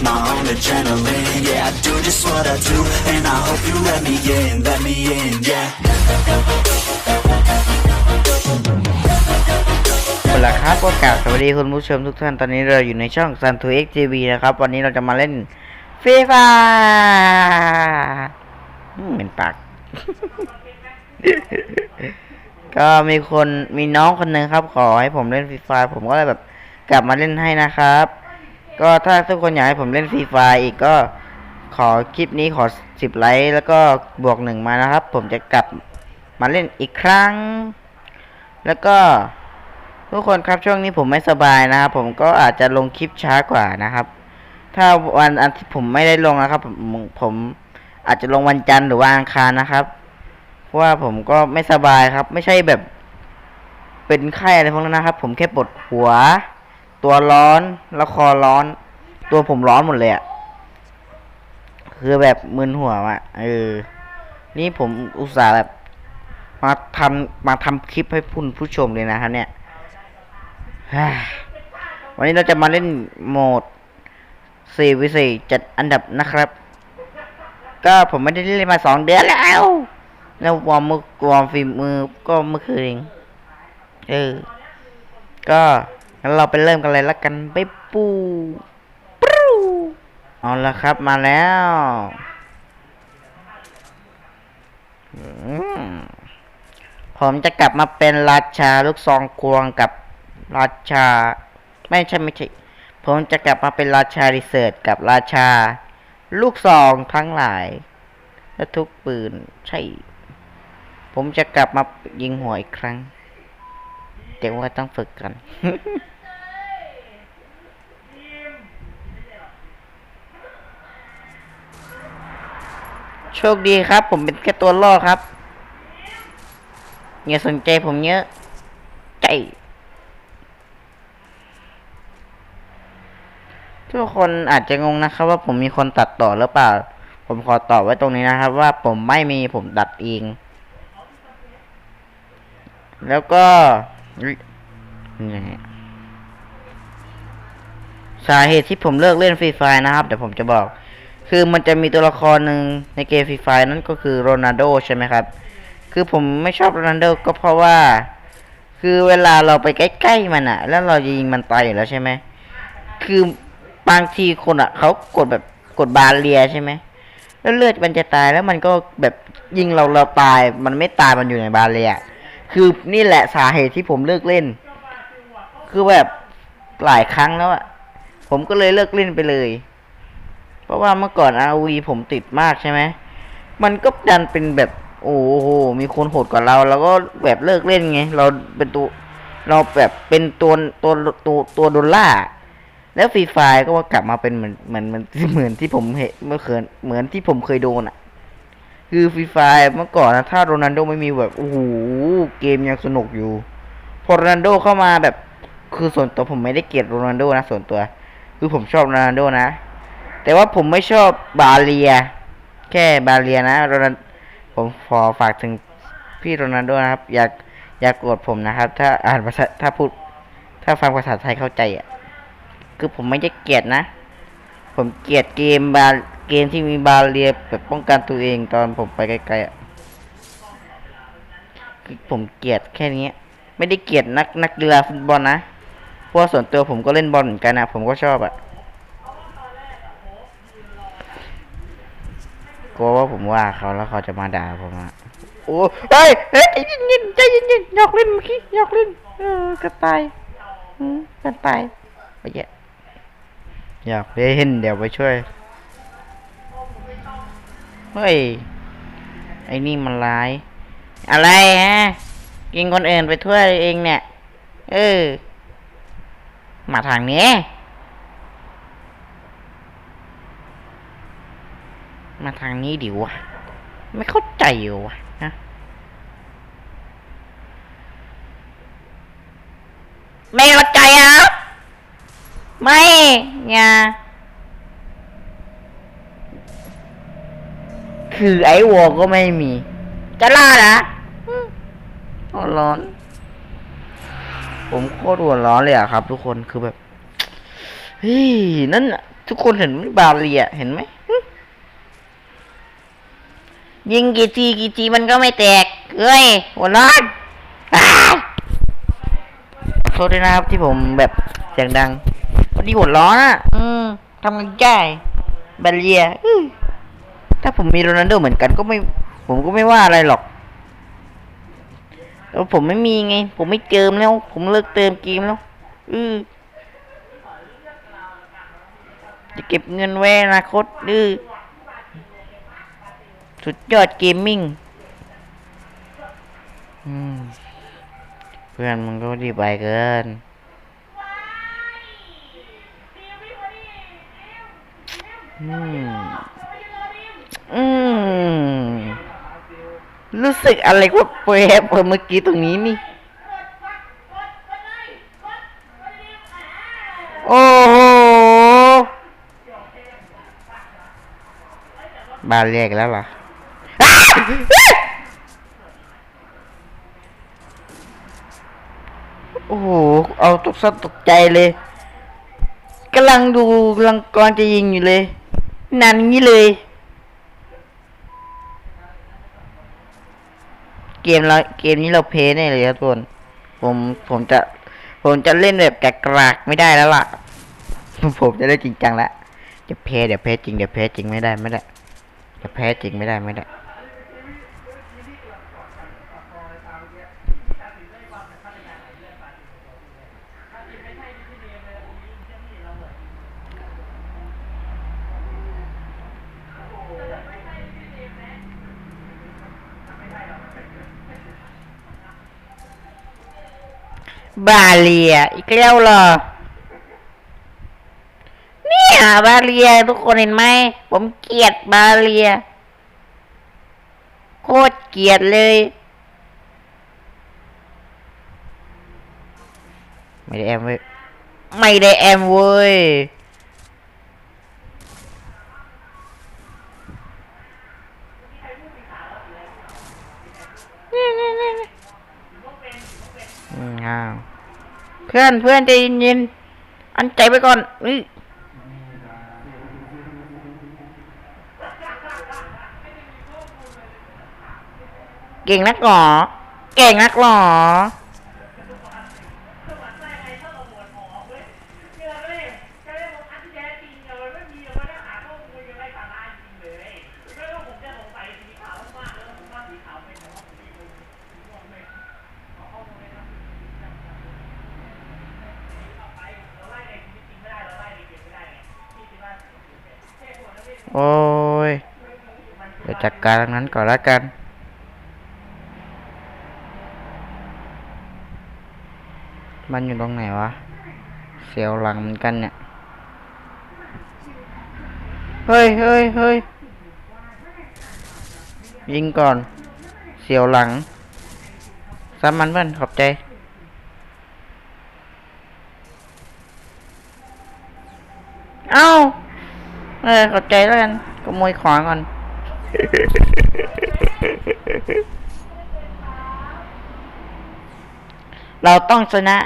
feel my own adrenaline Yeah, I do just what I do And I hope you let me in, let me in, yeah เอาละครับก็กราบสวัสดีคุณผู้ชมทุกท่านตอนนี้เราอยู่ในช่อง Sun to X TV นะครับ วันนี้เราจะมาเล่นฟรีไฟเหม็นปาก ก็มีคนมีน้องคนหนึ่งครับ ขอให้ผมเล่นฟรีไฟผมก็เลยแบบกลับมาเล่นให้นะครับ ก็ถ้าทุกคนอยากให้ผมเล่นฟรีไฟอีกก็ขอคลิปนี้ขอสิบไลค์แล้วก็บวกหนึ่งมานะครับ ผมจะกลับมาเล่นอีกครั้ง แล้วก็ทุกคนครับช่วงนี้ผมไม่สบายนะครับ ผมก็อาจจะลงคลิปช้ากว่านะครับ ถ้าวันอันที่ผมไม่ได้ลงนะครับผมผมอาจจะลงวันจันทร์หรือว่าอังคารนะครับ เพราะว่าผมก็ไม่สบายครับ ไม่ใช่แบบ เป็นไข้อะไรพวกนั้นนะครับ ผมแค่ปวดหัว ตัวร้อนแล้วคอร้อน ตัวผมร้อนหมดเลยอะคือแบบมึนหัวอะเออ นี่ผมอุตส่าห์แบบ มาทำมาทำคลิปให้คุณผู้ชมเลยนะครับ เนี่ยวันนี้เราจะมาเล่นโหมด4วิ4จัดอันดับนะครับ ก็ผมไม่ได้เล่นมาสองเดือนแล้วแล้ววอร์มมือวอร์มฝีมือก็เมื่อคืนเองเออ ก็ งั้นเราไปเริ่มกันเลยละกันไปปูปูเอาละครับมาแล้วผมจะกลับมาเป็นราชาลูกซองควงกับราชา ไม่ใช่ไม่ใช่ ผมจะกลับมาเป็นราชารีเสิร์ชกับราชา ลูกซองทั้งหลาย และทุกปืนใช่ ผมจะกลับมายิงหัวอีกครั้ง แต่ว่าต้องฝึกกันโชคดีครับ ผมเป็นแค่ตัวล่อครับอย่าสนใจผมเยอะใจทุกคนอาจจะงงนะครับ ว่าผมมีคนตัดต่อหรือเปล่า ผมขอตอบไว้ตรงนี้นะครับ ว่าผมไม่มีผมตัดเอง แล้วก็ นี่สาเหตุที่ผมเลิกเล่นฟรีไฟนะครับเดี๋ยวผมจะบอก คือมันจะมีตัวละครหนึ่งในเกมฟรีไฟนั่นก็คือโรนัลโดใช่ไหมครับ คือผมไม่ชอบโรนัลโดก็เพราะว่า คือเวลาเราไปใกล้ๆมันอะแล้วเราจะยิงมันตายอยู่แล้วใช่ไหมคือบางทีคนอะเขากดแบบกดบาเรียใช่ไหมแล้วเลือดมันจะตายแล้วมันก็แบบยิงเราเราตาย มันไม่ตายมันอยู่ในบาเรีย คือนี่แหละสาเหตุที่ผมเลิกเล่น คือแบบหลายครั้งแล้วอะผมก็เลยเลิกเล่นไปเลย เพราะว่าเมื่อก่อนอาวีผมติดมากใช่ไหมมันก็ดันเป็นแบบ โอ้โหมีคนโหดกว่าเรา แล้วก็แบบเลิกเล่นไง เราเป็นตัวเราแบบเป็นตัวตัวตัวตัวดอลล่าแล้วฟรีไฟก็ว่ากลับมาเป็นเหมือนเหมือนเหมือนที่ผมเห็นเมื่อคืนเหมือนที่ผมเคยโดนอะ คือฟรีไฟเมื่อก่อนนะถ้าโรนัลโดไม่มีแบบโอ้โหเกมยังสนุกอยู่ พอโรนัลโดเข้ามาแบบ คือส่วนตัวผมไม่ได้เกลียดโรนัลโดนะส่วนตัว คือผมชอบโรนัลโดนะ แต่ว่าผมไม่ชอบบาเลีย แค่บาเลียนะโรนัลผมขอฝากถึงพี่โรนัลโดนะครับ อยากอยากโกรธผมนะครับ ถ้าอ่านภาษาถ้าพูด ถ้าฟังภาษาไทยเข้าใจอะคือผมไม่ได้เกลียดนะ ผมเกลียดเกมบา เกมที่มีบาเรียแบบป้องกันตัวเองตอนผมไปไกลๆอะผมเกลียดแค่นี้ ไม่ได้เกลียดนักนักกีฬาฟุตบอลนะเพราะว่าส่วนตัวผมก็เล่นบอลเหมือนกันนะผมก็ชอบอะกลัวว่าผมว่าเขาแล้วเขาจะมาด่าผมอะโอ้เฮ้ยเฮ้ยใจเย็นใจเย็นๆอยากเล่นเมื่อกี้ยากเล่นเออกระต่ายอืมกระต่ายไปแยะอยากเล่นเดี๋ยวไปช่วย เฮ้ย ไอ้นี่มันร้าย อะไรฮะ กินคนอื่นไปทั่วเองเนี่ย เออ มาทางนี้ มาทางนี้ดิวะ ไม่เข้าใจอยู่วะฮะไม่เข้าใจอะ ไม่ อย่า คือไอ้วอก็ไม่มี จะล่านะอืมหัวร้อน ผมโคตรหัวร้อนเลยอะครับ ทุกคนคือแบบเฮ้ยนั่นน่ะทุกคนเห็นไหมบาเลียเห็นไหมหึยิงกี่ทีกี่ทีมันก็ไม่แตกเฮ้ยหัวร้อนอ้ายโทษด้วยนะครับที่ผมแบบเสียงดังพอดีหัวร้อนอะ อืมทำไงได้บาเลียอื้อ ถ้าผมมีโรนัลโดเหมือนกันก็ไม่ ผมก็ไม่ว่าอะไรหรอกแต่ว่าผมไม่มีไง ผมไม่เติมแล้ว ผมเลิกเติมเกมแล้ว อือจะเก็บเงินไว้อนาคตดื้อสุดยอดเกมมิ่งเพื่อนมึงก็ดีไปเกิน อืม อืม รู้สึกอะไรว่าแปรบเมื่อกี้ตรงนี้นี่ โอ้โหบานเรียกแล้วเหรอโอ้โห เอาตกสัตกใจเลยกำลังดูกำลังกรจะยิงอยู่เลย นานงี้เลย เก มเราเกมนี้เราเพแน่เลยครับทุกคนผมผมจะ ผมจะเล่นแบบแกรากๆไม่ได้แล้วล่ะ ผมจะเล่นจริงจังแล้วจะแพ้เดี๋ยวแพ้จริงเดี๋ยวแพ้จริงไม่ได้ไม่ได้จะแพ้จริงไม่ได้ไม่ได้ บาเลียอีกแล้วเหรอ เนี่ยบาเลียทุกคนเห็นไหม ผมเกลียดบาเลีย โคตรเกลียดเลย ไม่ได้แอมเว้ย ไม่ได้แอมเว้ย อ้าวเพื่อนเพื่อนใจเย็นๆอันใจไปก่อนอื้อเก่งนักหรอ เก่งนักหรอ โอ้ย เดี๋ยวจัดการตรงนั้นก่อนล้กัน มันอยู่ตรงไหนวะ เสียวหลังเหมือนกันเนี่ย เฮ้ยเฮ้ยเฮ้ยยิงก่อน เสียวหลังซ้ำมันเพื่อนขอบใจเอ้า เออขอบใจแล้วกันขโมยของก่อนเราต้องชนะ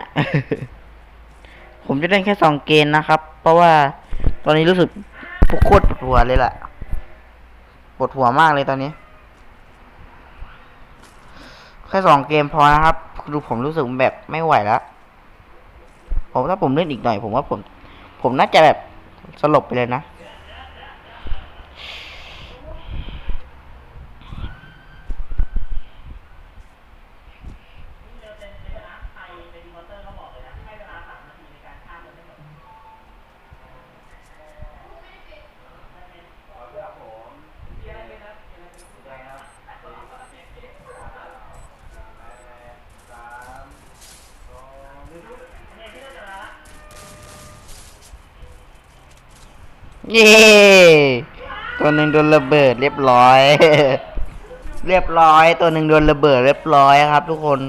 ผมจะเล่นแค่สองเกมนะครับ เพราะว่าตอนนี้รู้สึกโคตรปวดหัวเลยล่ะ ปวดหัวมากเลยตอนนี้ แค่สองเกมพอนะครับ ดูผมรู้สึกแบบไม่ไหวแล้ว ผมถ้าผมเล่นอีกหน่อย ผมว่าผม ผมน่าจะแบบสลบไปเลยนะ เย้ตัวหนึ่งโดนระเบิดเรียบร้อย เรียบร้อย ตัวหนึ่งโดนระเบิดเรียบร้อยครับ ทุกคน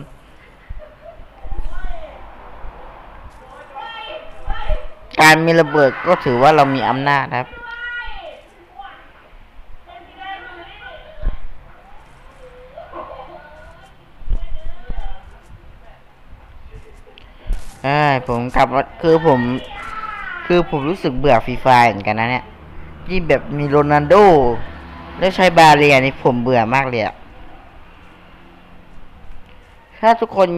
การมีระเบิดก็ถือว่าเรามีอำนาจครับ ใช่ผมกลับคือผม คือผมรู้สึกเบื่อฟรีไฟเหมือนกันนะเนี่ยที่แบบมีโรนัลโด แล้วใช้บาเรียนี่ผมเบื่อมากเลยอะถ้าทุกคน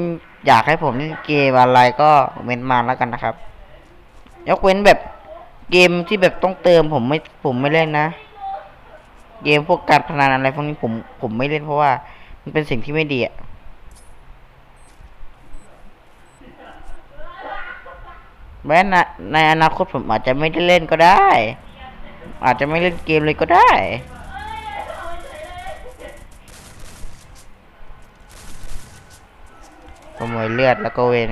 อยากให้ผมเล่นเกมอะไรก็เม้นมาแล้วกันนะครับ ยกเว้นแบบเกมที่แบบต้องเติมผมไม่ผมไม่เล่นนะ เกมพวกการพนันอะไรพวกนี้ผมผมไม่เล่นเพราะว่า มันเป็นสิ่งที่ไม่ดีอะ แม้ในในอนาคตผมอาจจะไม่ได้เล่นก็ได้ อาจจะไม่เล่นเกมเลยก็ได้ ขโมยเลือดแล้วก็เวน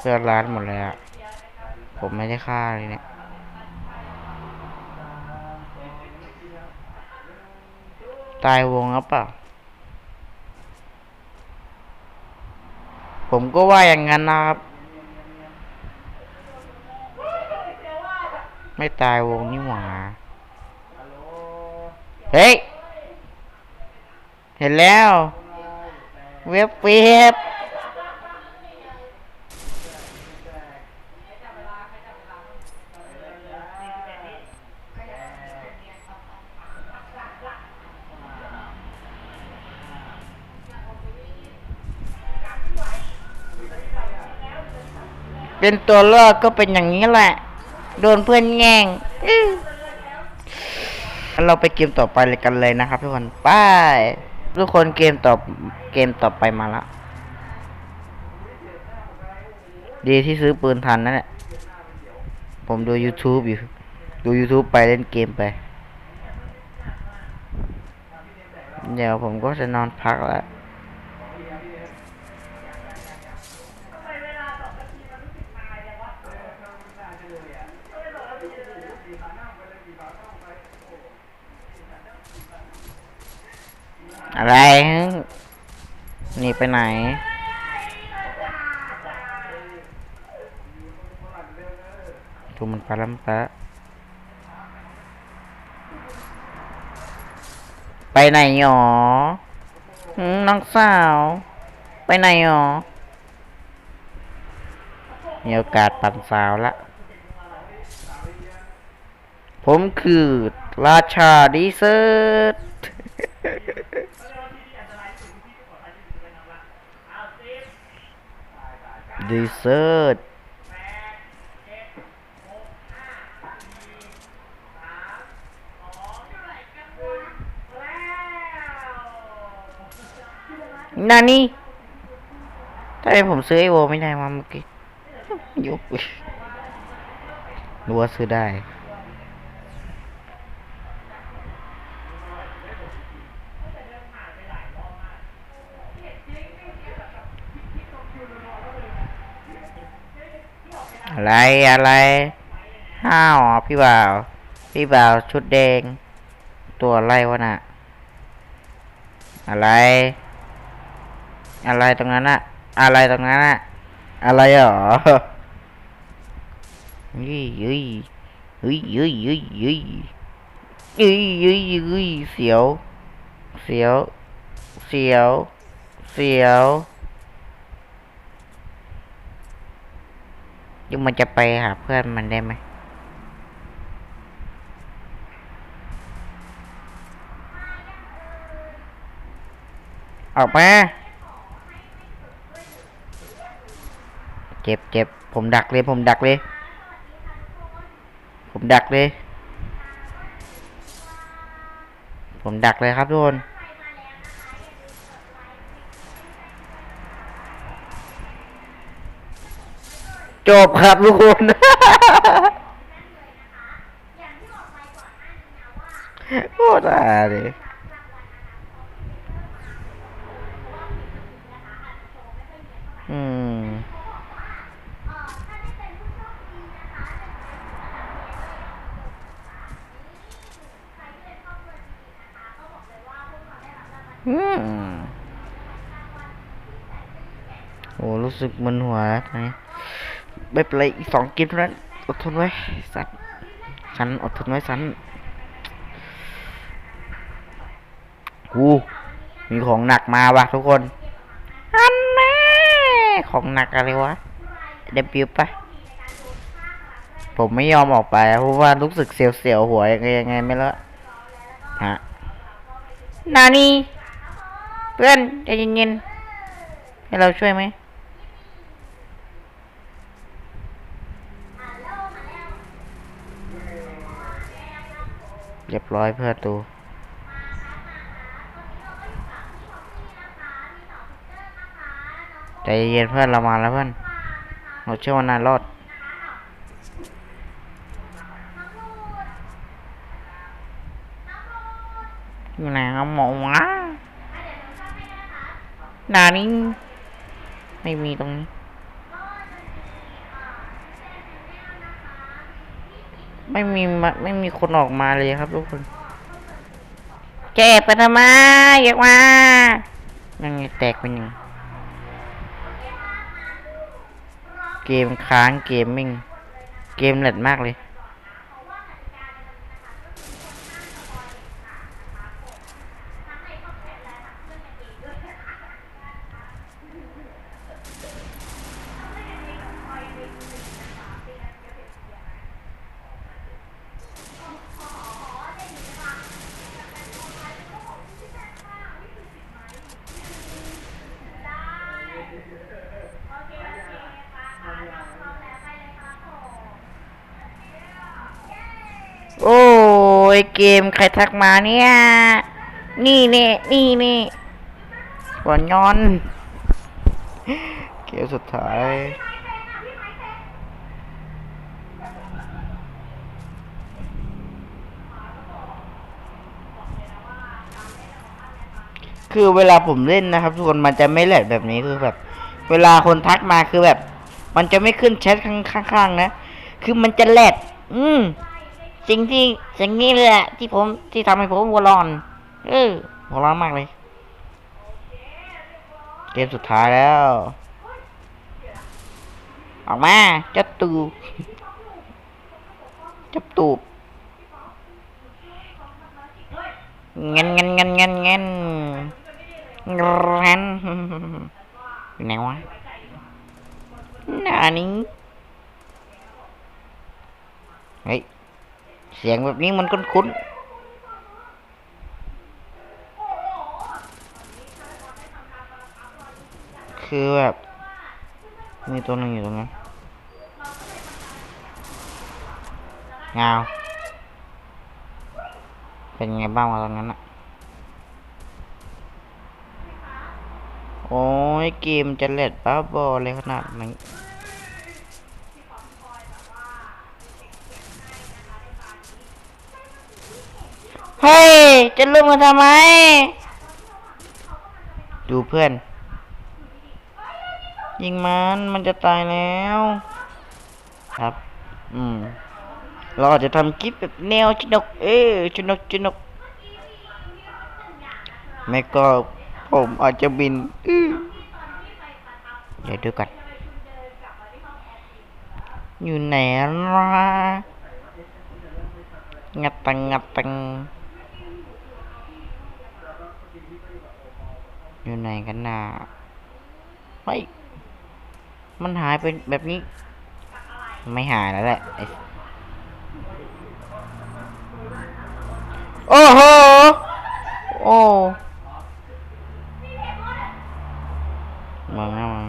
เลือร้านหมดเลยอะผมไม่ได้ฆ่าเลยเนี่ยตายวงหรือเปล่าผมก็ว่าอย่างนั้นนะครับ ไม่ตายวงนี่หว่าเฮ้ย เห็นแล้ว เว็บเว็บ เป็นตัวรอดก็เป็นอย่างนี้แหละ โดนเพื่อนแง่งอื้อเราไปเกมต่อไปเลยกันเลยนะครับทุกคนไปทุกคนเกมต่อเกมต่อไปมาแล้วดีที่ซื้อปืนทันนั่นแหละ ผมดู YouTube อยู่ ดู YouTube ไปเล่นเกมไป เดี๋ยวผมก็จะนอนพักแล้ว อะไรฮะหนี่ ไปไหน ดูมันปลาลัมปะไปไหนหรอน้องสาว ไปไหนหรอมีโอกาสปั่นสาวละ ผมคือราชาดีเซอร์ ดีเซอร์ตนานี่ทำไมผมซื้อไอโวไม่ได้มาเมื่อกี้ยุบรัวซื้อได้ อะไรอะไรห้าวพี่บ่าว พี่บ่าวชุดแดง ตัวอะไรวะน่ะ อะไร อะไรตรงนั้นอะอะไรตรงนั้นอะอะไรหรอเฮ้ยเฮ้ยเฮ้ยเฮ้ยเฮ้ยเฮ้ยเฮ้ยเฮ้ยเฮ้ยเสียว เสียว เสียว เสียว ยังมันจะไปหาเพื่อนมันได้ไหมออกมาเจ็บเจ็บผมดักเลย ผมดักเลย ผมดักเลย ผมดักเลยครับทุกคน จบครับทุกคน โคตรอ่าเลยอืมอืมโอ้รู้สึกมึนหัวแล้วตอนนี้ ไม่เป็นไรอีกสองเกมเท่านั้นอดทนไว้สัตว์ฉันอดทนไว้สันกูมีของหนักมาว่ะทุกคนอันแน่ของหนักอะไรวะเดบิวปะผมไม่ยอมออกไปเพราะว่ารู้สึกเสียวๆหัวยังไงยังไงไม่รู้ฮะนานี่เพื่อนใจเย็นๆให้เราช่วยไหม เรียบร้อยเพื่อนตูใจเย็นเพื่อนเรามาแล้วเพื่อนเราเชื่อว่านายรอดอยู่ไหนครับหมอวะนานี้ไม่มีตรงนี้ ไม่มีมาไม่มีคนออกมาเลยครับทุกคนแกไปทำไมอยากมายังไงแตกเป็นยังเกมค้างเกมมิ่ง เกมเน็ตมากเลย โอ้ยเกมใครทักมาเนี่ย นี่เน่นี่เน่ก่อนย้อน เกมสุดท้ายคือเวลาผมเล่นนะครับทุกคนมันจะไม่แหลกแบบนี้คือแบบ เวลาคนทักมาคือแบบ มันจะไม่ขึ้นแชทข้างๆนะ คือมันจะแหลกอืม สิ่งที่สิ่งนี้แหละ ที่ผมที่ทำให้ผมหัวร้อน เออหัวร้อนมากเลย เกมสุดท้ายแล้ว ออกมาจับตูจับตูบเงินเงินเงินเงินเงินเงินอยู่ไหนวะหน้านี้เฮ้ย เสียงแบบนี้มันคุ้นๆคือแบบมีตัวหนึงอยู่ตรงนั้นเงาเป็นไงบ้างวะตรงนั้นอะโอ้ยเกมจะเล็ดบ้าบอเลยขนาดนี้ เฮ้ย จะลุกมาทำไม ดูเพื่อน ยิงมัน มันจะตายแล้ว ครับ อืม เราอาจจะทำคลิปแบบแนวชนก เอ้ยชนกชนก ไม่ก็ผมอาจจะบินอื้อเดี๋ยวดูกันอยู่ไหนล่ะงัดตังงัดตัง อยู่ไหนกันน่ะเฮ้ย มันหายไปแบบนี้ ไม่หายแล้วแหละอ้โอ้โห โอ้มองน้ามัน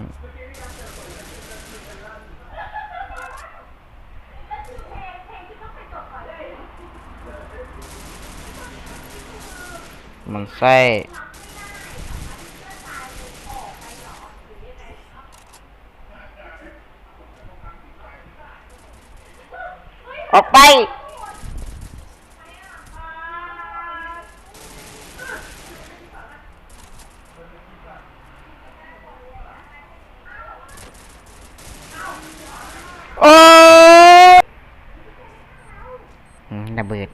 มันไส้ ออกไป โอ้อืมระเบิด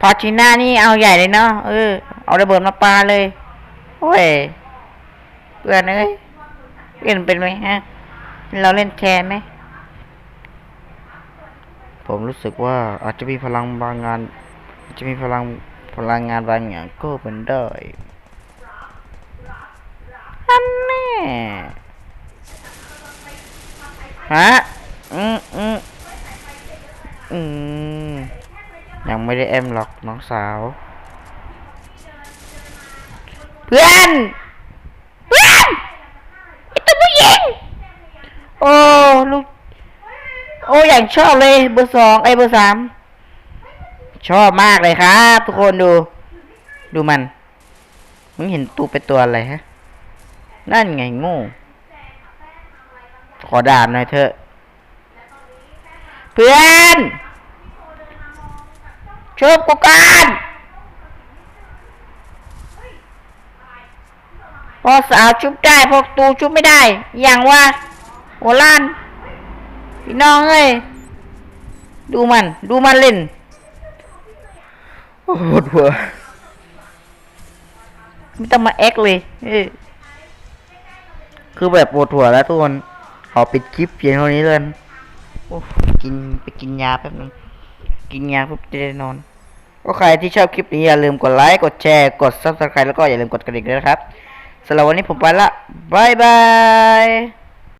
พอชิน่านี่เอาใหญ่เลยเนาะ เออ เอาระเบิดมาปาเลย โอ้ยเพื่อนเอ้ยเล่นเป็นไหมฮะ เราเล่นแทนไหม ผมรู้สึกว่าอาจจะมีพลังบางงานอาจจะมีพลังพลังงานบางอย่างก็เป็นได้อันแน่ฮะ อืมอืมอืมยังไม่ได้แอมหรอกน้องสาว เพื่อน เพื่อนไอตัวผู้หญิง โอ้ลูกโอ้อย่างชอบเลยเบอร์สองไอเบอร์สามชอบมากเลยครับ ทุกคนดู ดูมันมึงเห็นตูเป็นตัวอะไรฮะ นั่นไงโง่ขอด่าหน่อยเถอะเพื่อนช่วยกูกันพอสาวชุบได้พอตูชุบไม่ได้ อย่างว่า โอลานพี่น้องเอ้ยดูมัน ดูมันเล่นโอ้โหปวดหัวไม่ต้องมาแอคเลยเอ้ยคือแบบปวดหัวแล้วทุกคนขอปิดคลิปเพียงเท่านี้เลยโอ้กินไปกินยาแป๊บนึงกินยาปุ๊บจะได้นอน ก็ใครที่ชอบคลิปนี้อย่าลืมกดไลค์กดแชร์กด subscribe แล้วก็อย่าลืมกดกระดิ่งด้วยนะครับสำหรับวันนี้ผมไปละบายบาย